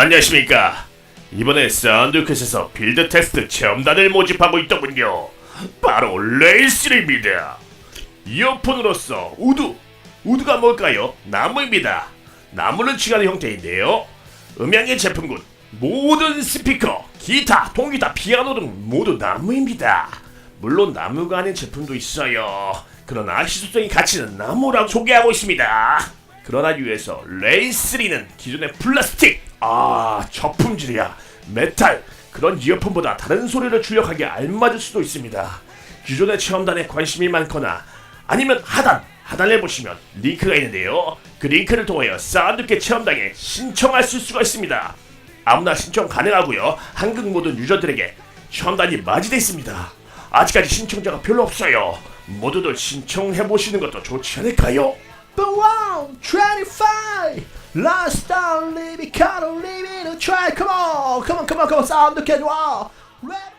안녕하십니까. 이번에 사운드캣에서 빌드 테스트 체험단을 모집하고 있더군요. 바로 레이스입니다. 이어폰으로서 우드. 우드가 뭘까요? 나무입니다. 나무를 칠하는 형태인데요. 음향의 제품군. 모든 스피커, 기타, 통기타, 피아노 등 모두 나무입니다. 물론 나무가 아닌 제품도 있어요. 그러나 희소성이 가치는 나무라고 소개하고 있습니다. 그러나 위에서 레인3는 기존의 플라스틱, 아 저품질이야, 메탈 그런 이어폰보다 다른 소리를 출력하기에 알맞을 수도 있습니다. 기존의 체험단에 관심이 많거나 아니면 하단, 하단에 보시면 링크가 있는데요. 그 링크를 통하여 사운드캐 체험단에 신청하실 수가 있습니다. 아무나 신청 가능하고요. 한국 모든 유저들에게 체험단이 맞이돼 있습니다. 아직까지 신청자가 별로 없어요. 모두들 신청해 보시는 것도 좋지 않을까요? But wow, 25! Last down, leave it, can't leave it, try, come on, come on, come on, come on, sound the kid, wow! Ready?